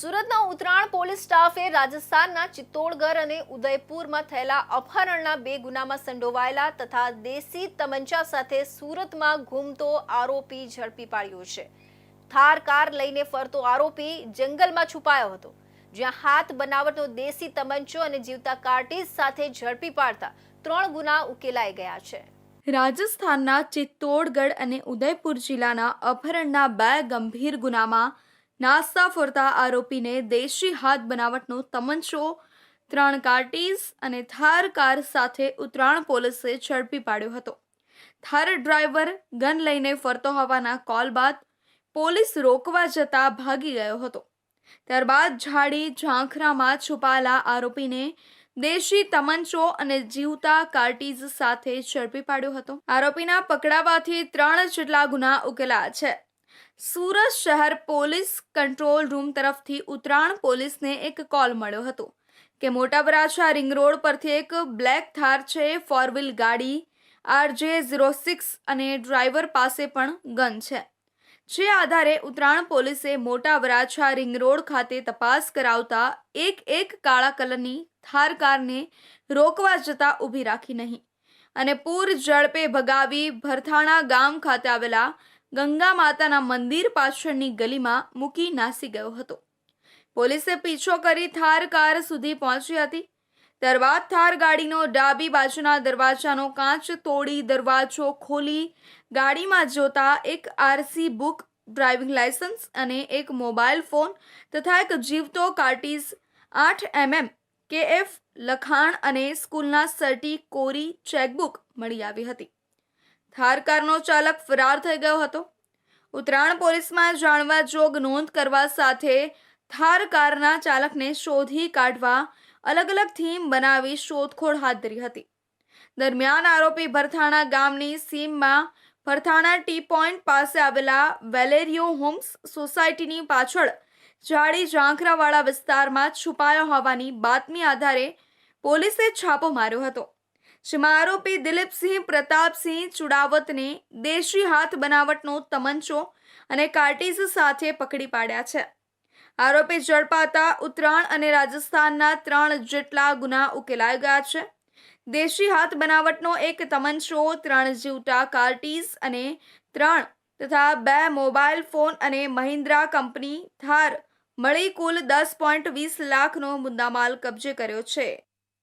સુરતના ઉત્તરાયણ પોલીસ સ્ટાફે રાજસ્થાનના ચિત્તોડગઢ અને ઉદયપુરમાં થયેલા અપહરણના બે ગુનામાં સંડોવાયેલા તથા દેશી તમંચા સાથે સુરતમાં ઘૂમતો આરોપી ઝડપી પાડ્યો છે. થાર, કાર લઈને ફરતો આરોપી જંગલમાં છુપાયો હતો, જ્યાં હાથ બનાવટનો દેશી તમંચો અને જીવતા કાર્ટીજ સાથે ઝડપી પાડતા ત્રણ ગુના ઉકેલાઈ ગયા છે. રાજસ્થાનના ચિત્તોડગઢ અને ઉદયપુર જિલ્લાના અપહરણના બે ગંભીર ગુનામાં નાસ્તા ફરતા આરોપીને દેશી હાથ બનાવટનો તમંચો, ત્રણ કાર્ટીઝ અને થાર કાર સાથે ઉત્તરાયણ પોલીસે ઝડપી પાડ્યો હતો. થાર ડ્રાઈવર ગન લઈને ફરતો હોવાના કોલ બાદ પોલીસ રોકવા જતા ભાગી ગયો હતો. ત્યારબાદ ઝાડી ઝાંખરામાં છુપાયેલા આરોપીને દેશી તમંચો અને જીવતા કાર્ટીઝ સાથે ઝડપી પાડ્યો હતો. આરોપીના પકડાવાથી ત્રણ જેટલા ગુના ઉકેલા છે. સુરત શહેર પોલીસ કંટ્રોલ રૂમ તરફથી ઉત્તરાયણ પોલીસને એક કોલ મળ્યો હતો કે મોટા વરાછા રિંગ રોડ પરથી એક બ્લેક થાર છે ફોર વ્હીલ ગાડી આરજે ઝીરો સિક્સ અને ડ્રાઈવર પાસે પણ ગન છે. જે આધારે ઉત્તરાયણ પોલીસે મોટા વરાછા રિંગ રોડ ખાતે તપાસ કરાવતા એક એક કાળા કલરની થાર કારને રોકવા જતા ઊભી રાખી નહીં અને પૂર ઝડપે ભગાવી ભરથાણા ગામ ખાતે આવેલા ગંગા માતાના મંદિર પાછળની ગલીમાં મૂકી નાસી ગયો હતો. પોલીસે પીછો કરી થાર કાર સુધી પહોંચી હતી. ત્યારબાદ થાર ગાડીનો ડાબી બાજુના દરવાજાનો કાચ તોડી દરવાજો ખોલી ગાડીમાં જોતા એક આરસી બુક, ડ્રાઇવિંગ લાયસન્સ અને એક મોબાઈલ ફોન તથા એક જીવતો કાર્ટીઝ આઠ એમએમ કે એફ લખાણ અને સ્કૂલના સર્ટી કોરી ચેકબુક મળી આવી હતી. થાર કારનો ચાલક ફરાર થઈ ગયો હતો. ઉત્તરાયણ પોલીસમાં જાણવા જોગ નોંધ કરવા સાથે થાર કારના ચાલકને શોધી કાઢવા અલગ અલગ થીમ બનાવી શોધખોળ હાથ ધરી હતી. દરમિયાન આરોપી ભરથાણા ગામની સીમમાં ભરથાણા ટી પોઈન્ટ પાસે આવેલા વેલેરિયો હોમ્સ સોસાયટીની પાછળ જાડી ઝાંખરાવાળા વિસ્તારમાં છુપાયો હોવાની બાતમી આધારે પોલીસે છાપો માર્યો હતો. જેમાં દિલીપસિંહ પ્રતાપસિંહ ચુડાવતને દેશી હાથ બનાવટનો તમંચો અને કાર્ટીઝ સાથે પકડી પાડ્યા છે. આરોપી ઝડપાતા ઉત્તરાયણ અને રાજસ્થાનના ત્રણ જેટલા ગુના ઉકેલાઈ ગયા છે. દેશી હાથ બનાવટનો એક તમંચો, ત્રણ જીવતા કાર્ટીઝ અને ત્રણ તથા બે મોબાઈલ ફોન અને મહિન્દ્રા કંપની થાર મળી કુલ દસ પોઈન્ટ વીસ લાખનો મુદ્દામાલ કબજે કર્યો છે.